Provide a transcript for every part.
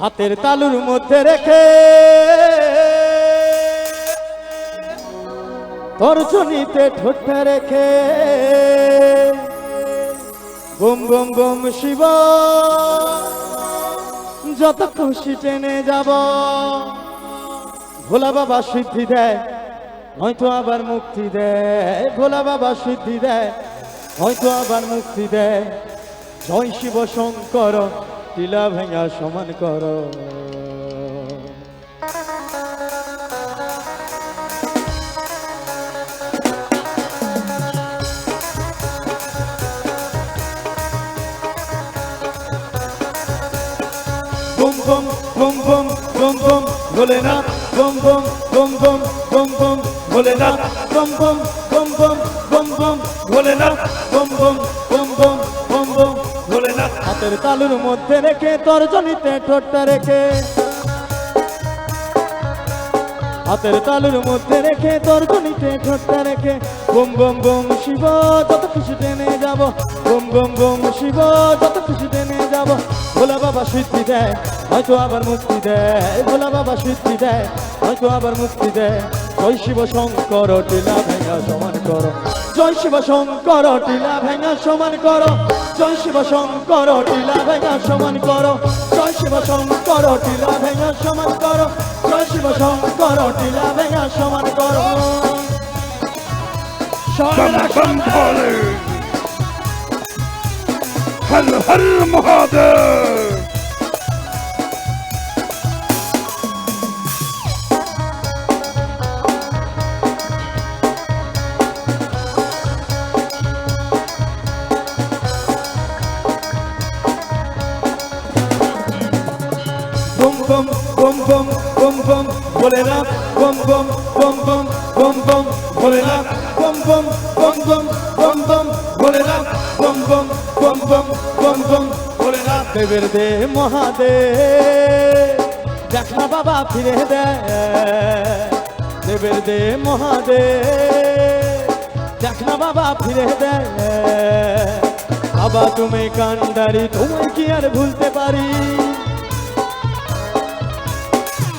হাতের তালুর মধ্যে রেখে। তর্জনীতে ঠোঁটটা রেখে। গুম বুম বুম শিব। যত খুশি টেনে যাব। ভোলা বাবা সিদ্ধি দেয় হয়তো আবার মুক্তি দেয়। ভোলা বাবা সিদ্ধি দেয় হয়তো আবার মুক্তি দেয়। জয় শিব শঙ্কর টিলা ভেঙা সমান কর bum bum bum bum bum bum Bholenath bum bum bum bum bum bum Bholenath bum bum bum bum bum bum Bholenath bum bum bum bum bum bum বুম বুম বুম ভোলে না। হাতের তালুর মধ্যে রেখে তর্জনীতে ঠোঁটটা রেখে। হাতের তালুর মধ্যে রেখে তর্জনীতে ঠোঁটটা রেখে। বুম বুম বুম শিব, যত খুশি টেনে যাব। বুম বুম বুম শিব, যত খুশি টেনে যাব। ভোলা বাবা সিদ্ধি দেয়, হয়তো আবার মুক্তি দেয়। ভোলা বাবা সিদ্ধি দেয়, হয়তো আবার মুক্তি দেয়। জয় শিব শঙ্কর, টিলা ভেঙা সমান কর। জয় শিব শঙ্কর, টিলা ভেঙা সমান কর। জয় শিব শঙ্কর, টিলা ভেঙা সমান কর। জয় শিব শঙ্কর, টিলা ভেঙা সমান কর। জয় শিব শঙ্কর, টিলা ভেঙা সমান কর। হর হর মহাদেব। পম পম পম পম পম বলে না পম পম পম পম পম পম বলে না পম পম পম পম পম পম বলে না পম পম পম পম পম পম বলে না দেবের দে মহাদেব দেখ না বাবা ফিরে দে দেবের দে মহাদেব দেখ না বাবা ফিরে দে বাবা তুমি কান্ডারি তুমি কি আর ভুলতে পারি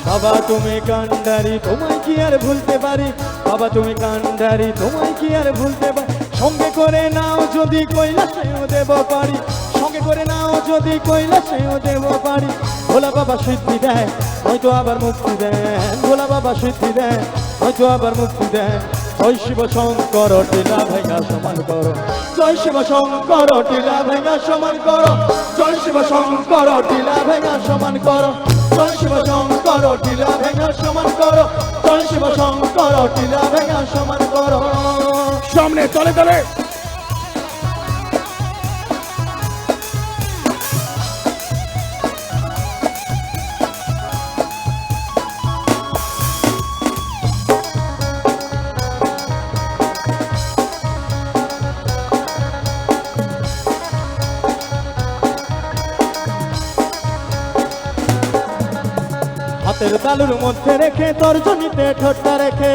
বাবা, তুমি কান্ডারি, তোমায় কি আর ভুলতে পারি? বাবা, তুমি কান্ডারি, তোমায় কি আর ভুলতে পারি? সঙ্গে করে নাও যদি কৈলাসেও দেব পারি। সঙ্গে করে নাও যদি কৈলাসেও দেব পারি। ভোলা বাবা, সিদ্ধি দেয় হয়তো আবার মুক্তি দেন। ভোলা বাবা, সিদ্ধি দেয় হয়তো আবার মুক্তি দেন। জয় শিব শঙ্কর, টিলা ভেঙা সমান করো। জয় শিব শঙ্কর, টিলা ভেঙা সমান করো। জয় শিব শঙ্কর, টিলা ভেঙা সমান করো। জয় শিব শঙ্কর, টিলা ভেঙা সমান করো। জয় শিব শঙ্কর, টিলা ভেঙা সমান করো। সামনে, তলে তলে। হাতের তালুর মধ্যে রেখে তর্জনীতে ঠোঁটটা রেখে।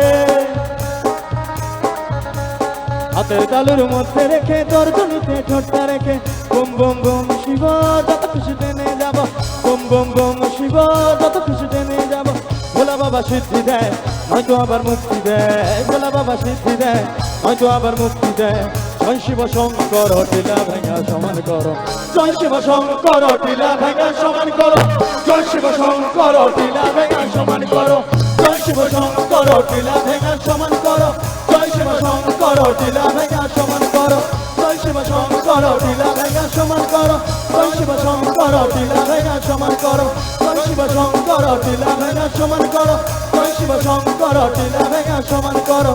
হাতের তালুর মধ্যে রেখে তর্জনীতে ঠোঁটটা রেখে। বুম বুম বুম শিব, যত খুশি টেনে যাব। বুম বুম বুম শিব, যত খুশি টেনে যাব। ভোলা বাবা সিদ্ধি দেয় হয়তো আবার মুক্তি দেয়। ভোলা বাবা সিদ্ধি দেয় হয়তো আবার মুক্তি দেয়। জয় শিব শঙ্কর, টিলা ভেঙা সমান করো। জয় শিব শঙ্কর, টিলা ভেঙা সমান করো। জয় শিব শঙ্কর, টিলা ভেঙা সমান করো। জয় শিব শঙ্কর, টিলা ভেঙা সমান করো। জয় শিব শঙ্কর, টিলা ভেঙা সমান করো। জয় শিব শঙ্কর, টিলা ভেঙা সমান করো। জয় শিব শঙ্কর, টিলা ভেঙা সমান করো। জয় শিব শঙ্কর, টিলা ভেঙা সমান করো। জয় শিব শঙ্কর, টিলা ভেঙা সমান করো।